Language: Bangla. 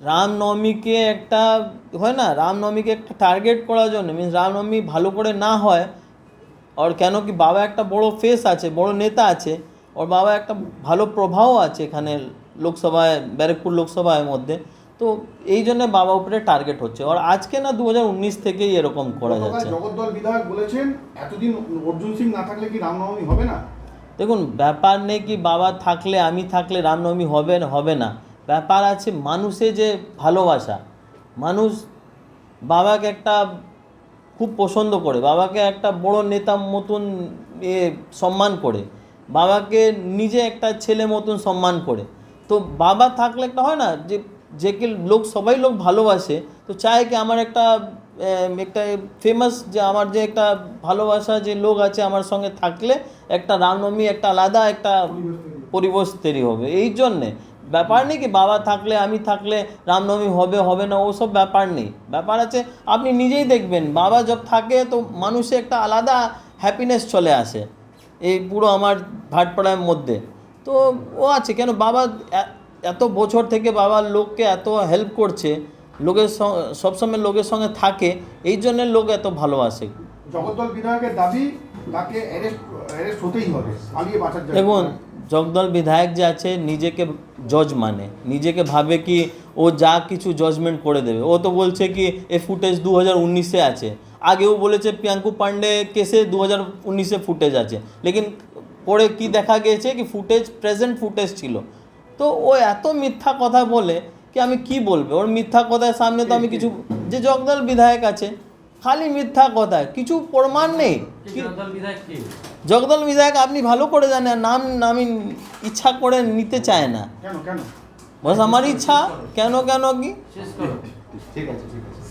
রামনবমীকে একটা হয় না রামনবমীকে একটা টার্গেট করার জন্য মিনস রামনবমী ভালো করে না হয় আর কেন কি বাবা একটা বড় ফেস আছে বড় নেতা আছে ওর বাবা একটা ভালো প্রভাবও আছে এখানে লোকসভায় ব্যারাকপুর লোকসভার মধ্যে তো এই জন্য বাবা উপরে টার্গেট হচ্ছে। আর আজকে না দু হাজার উনিশ থেকেই এরকম করা যাচ্ছে। জগদ্দল বিধায়ক বলেছেন এতদিন অর্জুন সিং না থাকলে কি রামনবমী হবে না? দেখুন ব্যাপার নেই কি বাবা থাকলে আমি থাকলে রামনবমী হবে না হবে না। ব্যাপার আছে মানুষে যে ভালোবাসা, মানুষ বাবাকে একটা খুব পছন্দ করে, বাবাকে একটা বড় নেতা মতন এ সম্মান করে, বাবাকে নিজে একটা ছেলে মতন সম্মান করে। তো বাবা থাকলে একটা হয় না যে যে কি লোক, সবাই লোক ভালোবাসে, তো চায় কি আমার একটা একটা ফেমাস যে আমার যে একটা ভালোবাসা যে লোক আছে আমার সঙ্গে থাকলে একটা রামনবমী একটা আলাদা একটা পরিবেশ তৈরি হবে। এই জন্যে ব্যাপার নেই কি বাবা থাকলে, আমি থাকলে, রামনবমী হবে হবে না, ওসব ব্যাপার নেই। ব্যাপার আছে, আপনি নিজেই দেখবেন, বাবা যব থাকে তো মানুষে একটা আলাদা হ্যাপিনেস চলে আসে, এই পুরো আমার ভাটপাড়ার মধ্যে। তো ও আছে, কেন বাবা এত বছর থেকে বাবা লোককে এত হেল্প করছে, লোকের সবসময় লোকের সঙ্গে থাকে, এই জন্য লোক এত ভালোবাসে। জগদ্দল বিধায়কের দাবি, তাকে অ্যারেস্ট দেখুন, জগদল বিধায়ক যে আছে, নিজেকে জজ মানে। নিজেকে ভাবে কি ও যা কিছু জজমেন্ট করে দেবে। ও তো বলছে কি, এ ফুটেজ দু হাজার উনিশে আছে। আগেও বলেছে প্রিয়াঙ্কু পান্ডে কেসে দু হাজার উনিশে ফুটেজ আছে। লেকিন পরে কি দেখা গিয়েছে কি ফুটেজ প্রেজেন্ট ফুটেজ ছিল। তো ও এত মিথ্যা কথা বলে কি আমি কি বলব? ওর মিথ্যা কথার সামনে তো আমি কিছু যে জগদল বিধায়ক আছে খালি মিথ্যা কথা কিছু প্রমাণ নেই। জগদল বিধায়ক কে? জগদল বিধায়ক আপনি ভালো করে জানেন নাম আমি ইচ্ছা করে নিতে চায় না। কেন কেন? বস আমার ইচ্ছা কেন কেন কি? ঠিক আছে ঠিক আছে।